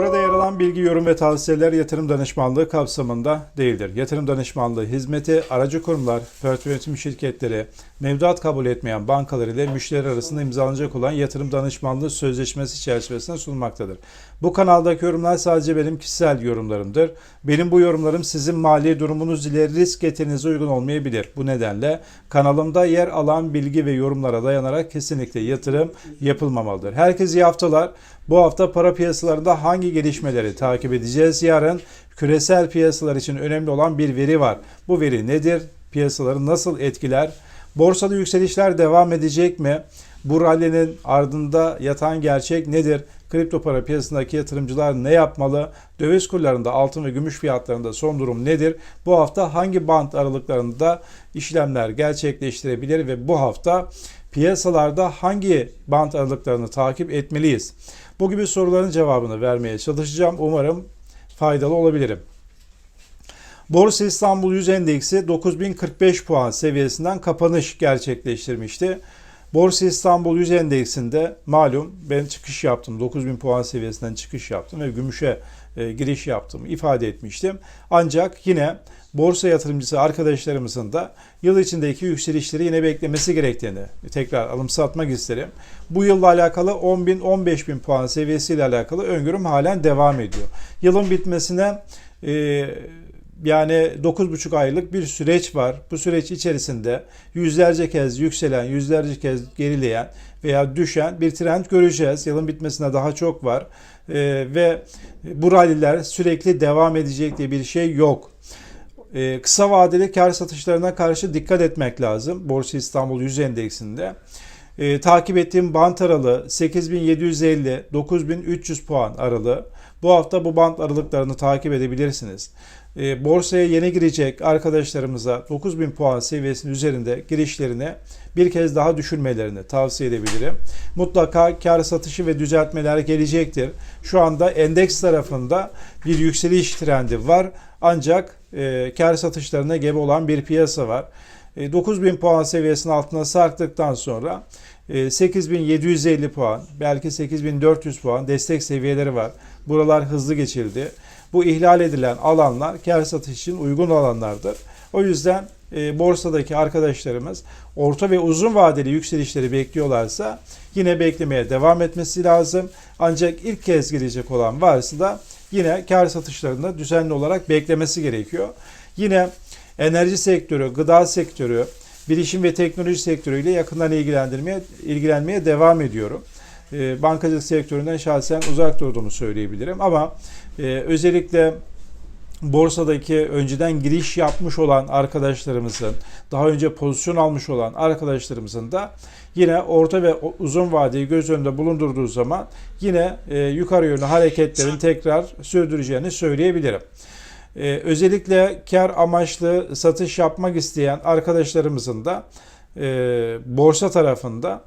Burada yer alan bilgi, yorum ve tavsiyeler yatırım danışmanlığı kapsamında değildir. Yatırım danışmanlığı hizmeti aracı kurumlar, portföy yönetim şirketleri, mevduat kabul etmeyen bankalar ile müşteri arasında imzalanacak olan yatırım danışmanlığı sözleşmesi çerçevesinde sunulmaktadır. Bu kanaldaki yorumlar sadece benim kişisel yorumlarımdır. Benim bu yorumlarım sizin mali durumunuz ile risk getirinize uygun olmayabilir. Bu nedenle kanalımda yer alan bilgi ve yorumlara dayanarak kesinlikle yatırım yapılmamalıdır. Herkese iyi haftalar. Bu hafta para piyasalarında hangi gelişmeleri takip edeceğiz? Yarın küresel piyasalar için önemli olan bir veri var. Bu veri nedir? Piyasaları nasıl etkiler? Borsada yükselişler devam edecek mi? Bu rallinin ardında yatan gerçek nedir? Kripto para piyasasındaki yatırımcılar ne yapmalı? Döviz kurlarında altın ve gümüş fiyatlarında son durum nedir? Bu hafta hangi band aralıklarında işlemler gerçekleştirebilir ve bu hafta piyasalarda hangi band aralıklarını takip etmeliyiz? Bu gibi soruların cevabını vermeye çalışacağım. Umarım faydalı olabilirim. Borsa İstanbul 100 Endeksi 9045 puan seviyesinden kapanış gerçekleştirmişti. Borsa İstanbul 100 Endeksinde malum ben çıkış yaptım. 9000 puan seviyesinden çıkış yaptım ve gümüşe e, giriş yaptım ifade etmiştim. Ancak yine borsa yatırımcısı arkadaşlarımızın da yıl içindeki yükselişleri yine beklemesi gerektiğini tekrar alımsatmak isterim. Bu yılla alakalı 10.000 bin puan seviyesiyle alakalı öngörüm halen devam ediyor. Yılın bitmesine e, yani 9,5 aylık bir süreç var. Bu süreç içerisinde yüzlerce kez yükselen, yüzlerce kez gerileyen veya düşen bir trend göreceğiz. Yılın bitmesine daha çok var. Ee, ve bu ralliler sürekli devam edecek diye bir şey yok. Ee, kısa vadeli kar satışlarına karşı dikkat etmek lazım. Borsa İstanbul 100 endeksinde. Ee, takip ettiğim bant aralığı 8750-9300 puan aralığı. Bu hafta bu bant aralıklarını takip edebilirsiniz. E, borsaya yeni girecek arkadaşlarımıza 9000 puan seviyesinin üzerinde girişlerini bir kez daha düşünmelerini tavsiye edebilirim. Mutlaka kar satışı ve düzeltmeler gelecektir. Şu anda endeks tarafında bir yükseliş trendi var. Ancak e, kar satışlarına gebe olan bir piyasa var. E, 9000 puan seviyesinin altına sarktıktan sonra 8750 puan, belki 8400 puan destek seviyeleri var. Buralar hızlı geçildi. Bu ihlal edilen alanlar kar satış için uygun alanlardır. O yüzden e, borsadaki arkadaşlarımız orta ve uzun vadeli yükselişleri bekliyorlarsa yine beklemeye devam etmesi lazım. Ancak ilk kez girecek olan varsa da yine kar satışlarında düzenli olarak beklemesi gerekiyor. Yine enerji sektörü, gıda sektörü, bilişim ve teknoloji sektörüyle yakından ilgilendirmeye ilgilenmeye devam ediyorum. E, bankacılık sektöründen şahsen uzak durduğumu söyleyebilirim ama e, özellikle borsadaki önceden giriş yapmış olan arkadaşlarımızın, daha önce pozisyon almış olan arkadaşlarımızın da yine orta ve uzun vadeyi göz önünde bulundurduğu zaman yine e, yukarı yönlü hareketlerin tekrar sürdüreceğini söyleyebilirim. Ee, özellikle kar amaçlı satış yapmak isteyen arkadaşlarımızın da e, borsa tarafında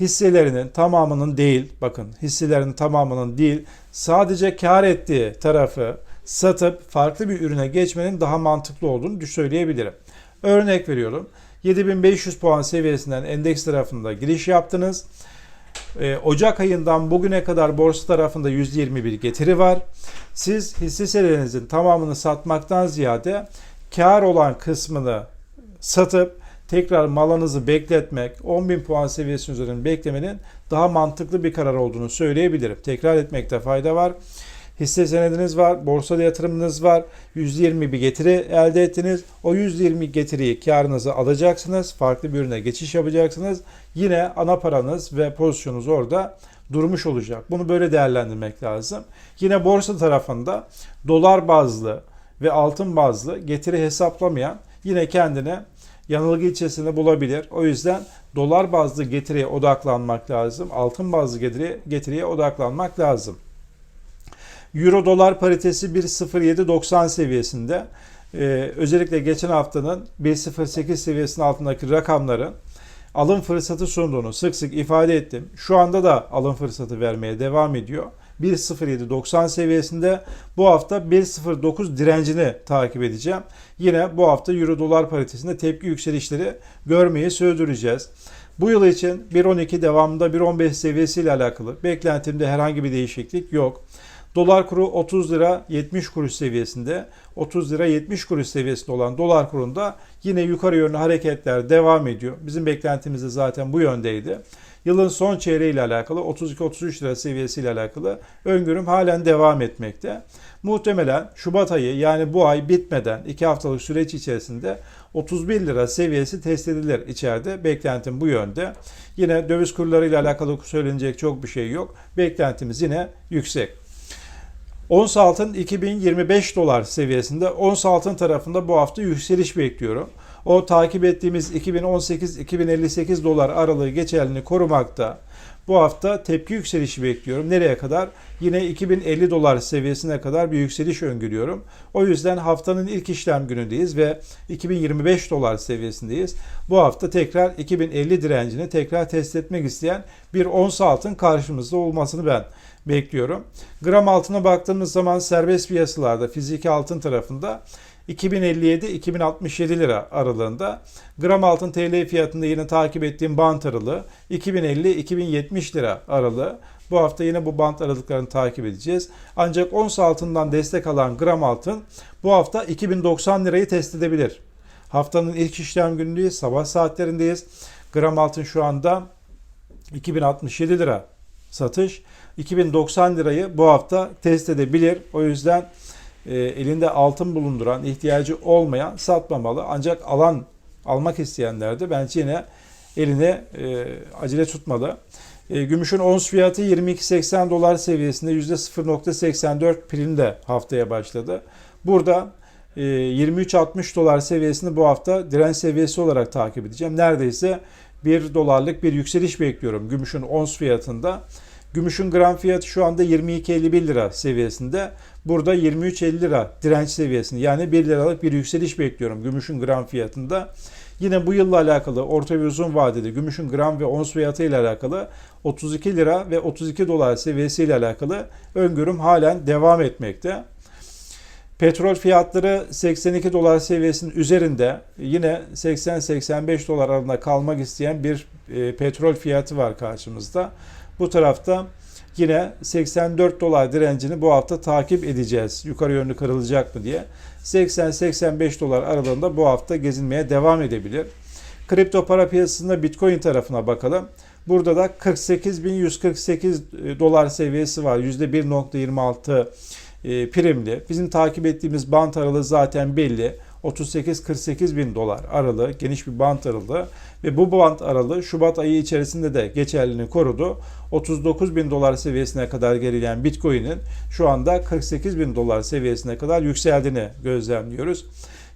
hisselerinin tamamının değil, bakın hisselerinin tamamının değil, sadece kar ettiği tarafı satıp farklı bir ürüne geçmenin daha mantıklı olduğunu söyleyebilirim. Örnek veriyorum. 7500 puan seviyesinden endeks tarafında giriş yaptınız. Ee, Ocak ayından bugüne kadar borsa tarafında %21 getiri var. Siz hisse senedinizin tamamını satmaktan ziyade kar olan kısmını satıp tekrar malınızı bekletmek, 10.000 puan seviyesi üzerinde beklemenin daha mantıklı bir karar olduğunu söyleyebilirim. Tekrar etmekte fayda var. Hisse senediniz var, borsada yatırımınız var. %20 bir getiri elde ettiniz. O %20 getiriyi karınızı alacaksınız. Farklı bir ürüne geçiş yapacaksınız. Yine ana paranız ve pozisyonunuz orada durmuş olacak. Bunu böyle değerlendirmek lazım. Yine borsa tarafında dolar bazlı ve altın bazlı getiri hesaplamayan yine kendine yanılgı içerisinde bulabilir. O yüzden dolar bazlı getiriye odaklanmak lazım. Altın bazlı getiriye, getiriye odaklanmak lazım. Euro dolar paritesi 1.07.90 seviyesinde. Ee, özellikle geçen haftanın 1.08 seviyesinin altındaki rakamların alım fırsatı sunduğunu sık sık ifade ettim. Şu anda da alım fırsatı vermeye devam ediyor. 1.07.90 seviyesinde bu hafta 1.09 direncini takip edeceğim. Yine bu hafta Euro dolar paritesinde tepki yükselişleri görmeyi sürdüreceğiz. Bu yıl için 1.12 devamında 1.15 seviyesiyle alakalı beklentimde herhangi bir değişiklik yok. Dolar kuru 30 lira 70 kuruş seviyesinde. 30 lira 70 kuruş seviyesinde olan dolar kurunda yine yukarı yönlü hareketler devam ediyor. Bizim beklentimiz de zaten bu yöndeydi. Yılın son çeyreği ile alakalı 32-33 lira seviyesiyle alakalı öngörüm halen devam etmekte. Muhtemelen Şubat ayı yani bu ay bitmeden 2 haftalık süreç içerisinde 31 lira seviyesi test edilir içeride. Beklentim bu yönde. Yine döviz kurları ile alakalı söylenecek çok bir şey yok. Beklentimiz yine yüksek. Ons altın 2025 dolar seviyesinde. Ons altın tarafında bu hafta yükseliş bekliyorum. O takip ettiğimiz 2018-2058 dolar aralığı geçerliliğini korumakta. Bu hafta tepki yükselişi bekliyorum. Nereye kadar? Yine 2050 dolar seviyesine kadar bir yükseliş öngörüyorum. O yüzden haftanın ilk işlem günündeyiz ve 2025 dolar seviyesindeyiz. Bu hafta tekrar 2050 direncini tekrar test etmek isteyen bir ons altın karşımızda olmasını ben bekliyorum. Gram altına baktığımız zaman serbest piyasalarda fiziki altın tarafında 2057-2067 lira aralığında. Gram altın TL fiyatında yine takip ettiğim bant aralığı 2050-2070 lira aralığı. Bu hafta yine bu bant aralıklarını takip edeceğiz. Ancak ons altından destek alan gram altın bu hafta 2090 lirayı test edebilir. Haftanın ilk işlem günündeyiz. Sabah saatlerindeyiz. Gram altın şu anda 2067 lira satış. 2090 lirayı bu hafta test edebilir. O yüzden e, elinde altın bulunduran, ihtiyacı olmayan satmamalı. Ancak alan almak isteyenler de bence yine eline e, acele tutmalı. E, gümüşün ons fiyatı 22.80 dolar seviyesinde %0.84 primde haftaya başladı. Burada e, 23.60 dolar seviyesini bu hafta direnç seviyesi olarak takip edeceğim. Neredeyse 1 dolarlık bir yükseliş bekliyorum gümüşün ons fiyatında. Gümüşün gram fiyatı şu anda 22.51 lira seviyesinde. Burada 23.50 lira direnç seviyesinde yani 1 liralık bir yükseliş bekliyorum gümüşün gram fiyatında. Yine bu yılla alakalı orta ve uzun vadede gümüşün gram ve ons fiyatı ile alakalı 32 lira ve 32 dolar seviyesi ile alakalı öngörüm halen devam etmekte. Petrol fiyatları 82 dolar seviyesinin üzerinde yine 80-85 dolar arasında kalmak isteyen bir e, petrol fiyatı var karşımızda. Bu tarafta yine 84 dolar direncini bu hafta takip edeceğiz. Yukarı yönlü kırılacak mı diye. 80-85 dolar aralığında bu hafta gezinmeye devam edebilir. Kripto para piyasasında Bitcoin tarafına bakalım. Burada da 48.148 dolar seviyesi var. %1.26 e, primli. Bizim takip ettiğimiz bant aralığı zaten belli. 38-48 bin dolar aralığı geniş bir bant aralığı ve bu bant aralığı Şubat ayı içerisinde de geçerliliğini korudu. 39 bin dolar seviyesine kadar gerileyen Bitcoin'in şu anda 48 bin dolar seviyesine kadar yükseldiğini gözlemliyoruz.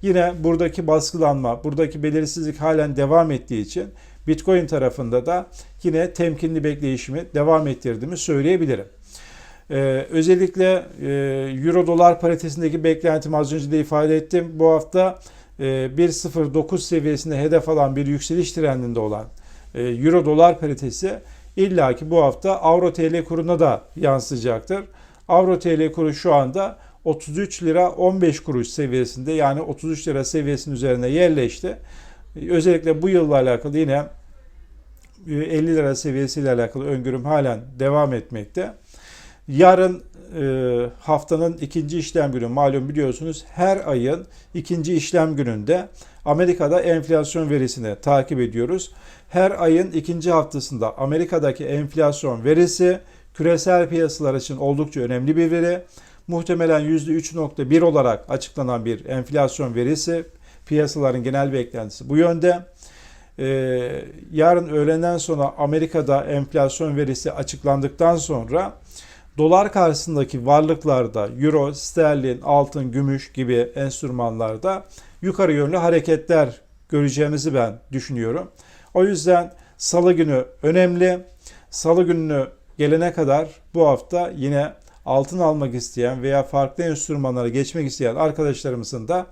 Yine buradaki baskılanma, buradaki belirsizlik halen devam ettiği için Bitcoin tarafında da yine temkinli bekleyişimi devam ettirdiğimi söyleyebilirim. Ee, özellikle e, Euro dolar paritesindeki beklentimi az önce de ifade ettim. Bu hafta e, 1.09 seviyesinde hedef alan bir yükseliş trendinde olan e, Euro dolar paritesi illaki bu hafta Avro TL kuruna da yansıyacaktır. Avro TL kuru şu anda 33 lira 15 kuruş seviyesinde yani 33 lira seviyesinin üzerine yerleşti. Özellikle bu yılla alakalı yine 50 lira seviyesiyle alakalı öngörüm halen devam etmekte. Yarın e, haftanın ikinci işlem günü malum biliyorsunuz her ayın ikinci işlem gününde Amerika'da enflasyon verisini takip ediyoruz. Her ayın ikinci haftasında Amerika'daki enflasyon verisi küresel piyasalar için oldukça önemli bir veri. Muhtemelen %3.1 olarak açıklanan bir enflasyon verisi. Piyasaların genel beklentisi bu yönde. Ee, yarın öğlenden sonra Amerika'da enflasyon verisi açıklandıktan sonra dolar karşısındaki varlıklarda euro, sterlin, altın, gümüş gibi enstrümanlarda yukarı yönlü hareketler göreceğimizi ben düşünüyorum. O yüzden salı günü önemli. Salı gününü gelene kadar bu hafta yine altın almak isteyen veya farklı enstrümanlara geçmek isteyen arkadaşlarımızın da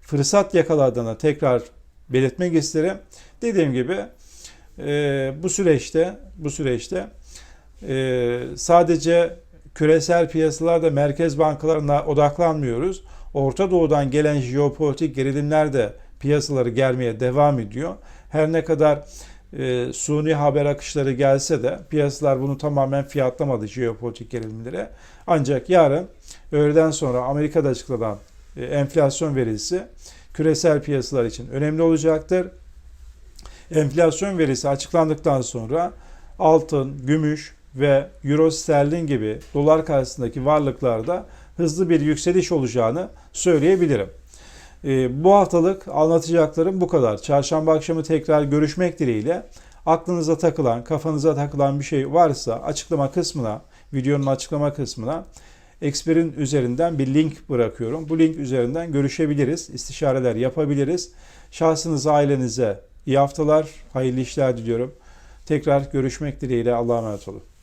fırsat yakaladığını tekrar belirtmek isterim. Dediğim gibi e, bu süreçte bu süreçte e, sadece küresel piyasalarda merkez bankalarına odaklanmıyoruz. Orta Doğu'dan gelen jeopolitik gerilimler de piyasaları germeye devam ediyor. Her ne kadar e, suni haber akışları gelse de piyasalar bunu tamamen fiyatlamadı jeopolitik gerilimlere. Ancak yarın öğleden sonra Amerika'da açıklanan e, enflasyon verisi küresel piyasalar için önemli olacaktır. Enflasyon verisi açıklandıktan sonra altın, gümüş ve euro sterlin gibi dolar karşısındaki varlıklarda hızlı bir yükseliş olacağını söyleyebilirim. Ee, bu haftalık anlatacaklarım bu kadar. Çarşamba akşamı tekrar görüşmek dileğiyle. Aklınıza takılan, kafanıza takılan bir şey varsa açıklama kısmına, videonun açıklama kısmına Expert'in üzerinden bir link bırakıyorum. Bu link üzerinden görüşebiliriz, istişareler yapabiliriz. Şahsınıza, ailenize iyi haftalar, hayırlı işler diliyorum. Tekrar görüşmek dileğiyle Allah'a emanet olun.